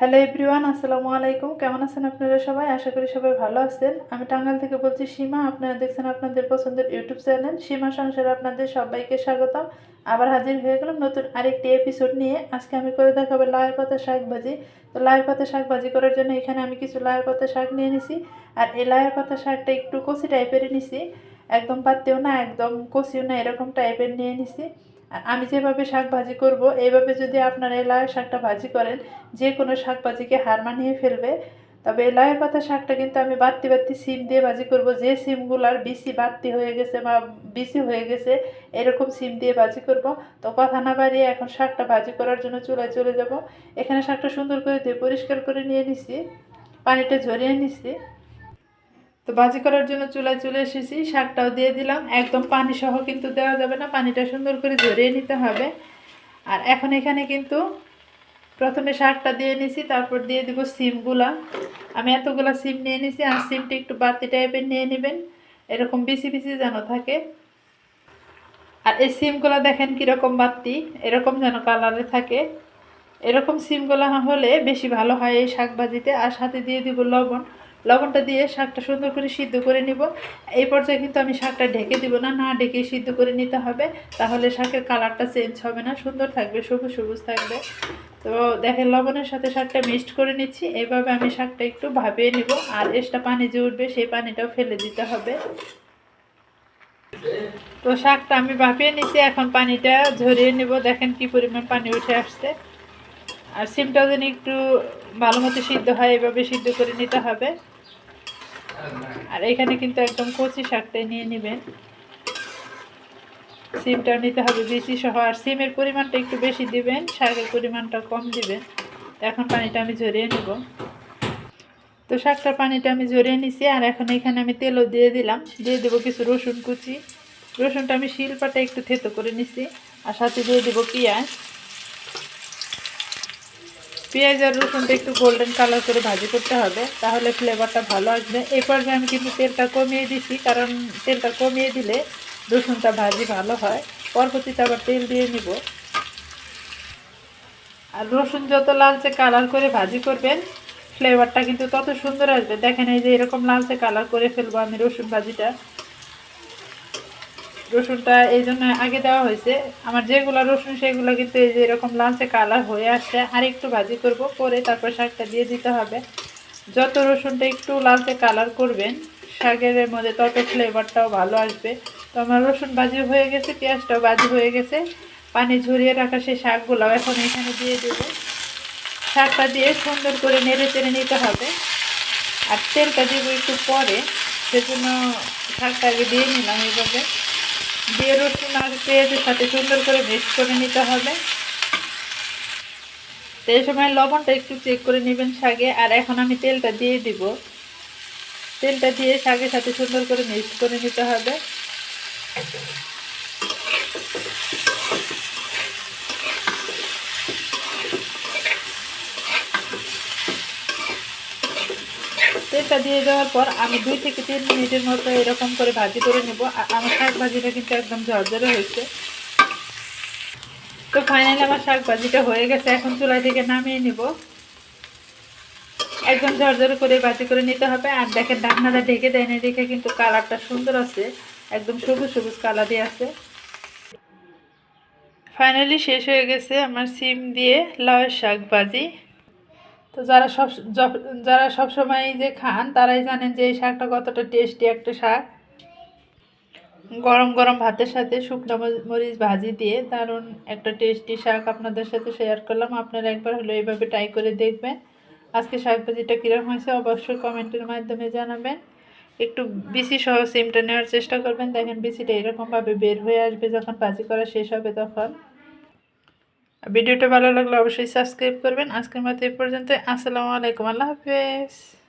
Hello everyone আসসালামু আলাইকুম। কেমন আছেন আপনারা সবাই? আশা করি সবাই ভালো আছেন। আমি টাঙ্গাল থেকে বলছি সীমা। আপনারা দেখছেন আপনাদের পছন্দের ইউটিউব চ্যানেল। সীমা সংসারে আপনাদের সবাইকে স্বাগতম। আবার হাজির হয়ে গেলাম নতুন আরেকটি এপিসোড নিয়ে। আজকে আমি করে দেখাবো লায়ের পাতা শাক ভাজি তো লায়ের পাতা শাক ভাজি করার জন্য এখানে আমি কিছু লায়ের পাতা শাক নিয়ে নিছি। আর এই লায়ের পাতা শাকটা একটু কচি টাইপের নিছি। একদম পাতেও না, একদম কচিও না, এরকম টাইপের নিয়ে নিছি। আমি যেভাবে শাক ভাজি করব, এইভাবে যদি আপনারা এই শাকটা ভাজি করেন, যে কোনো শাক ভাজিকে হার মানিয়ে ফেলবে। তবে এই লাউয়ের পাতা শাকটা কিন্তু আমি বাড়তি বাড়তি সিম দিয়ে ভাজি করব। যে সিমগুলার বিসি বাড়তি হয়ে গেছে বা বিসি হয়ে গেছে, এরকম সিম দিয়ে ভাজি করব। তো কথা না বাড়িয়ে এখন শাকটা ভাজি করার জন্য চুলায় চলে যাব। এখানে শাকটা সুন্দর করে ধুয়ে পরিষ্কার করে নিয়ে নিছি। পানিটা ঝরিয়ে নিছি। তো ভাজি করার জন্য চুলায় চলে এসেছি, শাকটাও দিয়ে দিলাম। একদম পানি সহ কিন্তু দেওয়া যাবে না, পানিটা সুন্দর করে ঝরিয়ে নিতে হবে। আর এখন এখানে কিন্তু প্রথমে শাকটা দিয়ে নিছি, তারপর দিয়ে দিব সিমগুলা। আমি এতগুলা সিম নিয়ে নিছি, আর সিমটা একটু বাতি টাইপের নিয়ে নেবেন, এরকম বিসি বিসি যেন থাকে। আর এই সিমগুলা দেখেন কীরকম বাতি এরকম যেন কালারে থাকে। এরকম সিমগুলা হলে বেশি ভালো হয় এই শাক ভাজিতে আর সাথে দিয়ে দিব লবণ। লবণটা দিয়ে শাকটা সুন্দর করে সিদ্ধ করে নিব। এই পর্যায়ে কিন্তু আমি শাকটা ঢেকে দিব না না ঢেকে সিদ্ধ করে নিতে হবে। তাহলে শাকের কালারটা চেঞ্জ হবে না, সুন্দর থাকবে, সবুজ সবুজ থাকবে। তো দেখেন লবণের সাথে শাকটা মিক্সড করে নিচ্ছি। এইভাবে আমি শাকটা একটু ভাবিয়ে নিব আর এক্সট্রা পানি যে উঠবে সেই পানিটাও ফেলে দিতে হবে। তো শাকটা আমি ভাপিয়ে নিচ্ছি, এখন পানিটা ঝরিয়ে নিব। দেখেন কি পরিমাণ পানি উঠে আসছে। আর সিমটাও যেন একটু ভালো মতো সিদ্ধ হয়, এভাবে সিদ্ধ করে নিতে হবে। আর এখানে কিন্তু একদম কচি শাকটাই নিয়ে নেবেন। সিমটা নিতে হবে বেশি সহ, আর সিমের পরিমাণটা একটু বেশি দিবেন, শাকের পরিমাণটা কম দিবেন। এখন পানিটা আমি ঝরিয়ে নেব। তো শাকটার পানিটা আমি ঝরিয়ে নিছি, আর এখন এখানে আমি তেলও দিয়ে দিলাম। দিয়ে দেবো কিছু রসুন কুচি। রসুনটা আমি শিলপাটা একটু থেতো করে নিছি, আর সাথে দিয়ে দেবো পেঁয়াজ। পেঁয়াজ আর রসুনটা একটু গোল্ডেন কালার করে ভাজি করতে হবে, তাহলে ফ্লেভারটা ভালো আসবে। এই পর্যায়ে আমি কিন্তু তেলটা কমিয়ে দিছি, কারণ তেলটা কমিয়ে দিলে রসুনটা ভাজি ভালো হয়। পরবর্তীতে আবার তেল দিয়ে নিব। আর রসুন যত লালচে কালার করে ভাজি করবেন ফ্লেভারটা কিন্তু তত সুন্দর আসবে। দেখেন এই যে এরকম লালচে কালার করে ফেলব আমি রসুন ভাজিটা। রসুনটা এই জন্য আগে দেওয়া হয়েছে। আমার যেগুলো রসুন, সেগুলো কিন্তু এই যে এরকম লালচে কালার হয়ে আসছে, আর একটু ভাজি করব। করে তারপর শাকটা দিয়ে দিতে হবে। যত রসুনটা একটু লালচে কালার করবেন, শাকের মধ্যে তত ফ্লেভারটাও ভালো আসবে। তো আমার রসুন ভাজি হয়ে গেছে, পেঁয়াজটাও ভাজি হয়ে গেছে। পানি ঝরিয়ে রাখা সেই শাকগুলোও এখন এখানে দিয়ে দেবো। শাকটা দিয়ে সুন্দর করে নেড়ে চেড়ে নিতে হবে। আর তেলটা দিব একটু পরে, সেজন্য শাকটা আগে দিয়ে নিলাম এইভাবে। দিয়ে রসুন আর পেঁয়াজের সাথে সুন্দর করে মিক্স করে নিতে হবে। তো এই সময় লবণটা একটু চেক করে নেবেন শাগে। আর এখন আমি তেলটা দিয়ে দিব। তেলটা দিয়ে শাকের সাথে সুন্দর করে মিক্স করে নিতে হবে। তেলটা দিয়ে দেওয়ার পর আমি দুই থেকে তিন মিনিটের মতো এরকম করে ভাজি করে নেব। আমার শাক ভাজিটা কিন্তু একদম ঝরঝরে হয়েছে। তো ফাইনালি আমার শাক ভাজিটা হয়ে গেছে। এখন চুলাই থেকে নামিয়ে নিব। একদম ঝরঝরে করে ভাজি করে নিতে হবে। আর দেখেন ডাকনাটা ঢেকে দেয় না দেখে কিন্তু কালারটা সুন্দর আছে। একদম সবুজ সবুজ কালার দিয়ে আছে। ফাইনালি শেষ হয়ে গেছে আমার সিম দিয়ে লাউয়ের শাক ভাজি তো যারা সব যারা সব সময় যে খান, তারাই জানেন যে এই শাকটা কতটা টেস্টি একটা শাক। গরম গরম ভাতের সাথে শুকনো মরিচ ভাজি দিয়ে দারুণ একটা টেস্টি শাক আপনাদের সাথে শেয়ার করলাম। আপনারা একবার হলো এইভাবে ট্রাই করে দেখবেন। আজকে শাক ভাজিটা কীরকম হয়েছে অবশ্যই কমেন্টের মাধ্যমে জানাবেন। একটু বেশি সহ সিমটা নেওয়ার চেষ্টা করবেন। দেখেন বেশিটা এরকমভাবে বের হয়ে আসবে যখন ভাজি করা শেষ হবে তখন। ভিডিওটা ভালো লাগলে অবশ্যই সাবস্ক্রাইব করবেন। আজকের মতো এই পর্যন্ত আসসালামু আলাইকুম। আল্লাহ হাফেজ।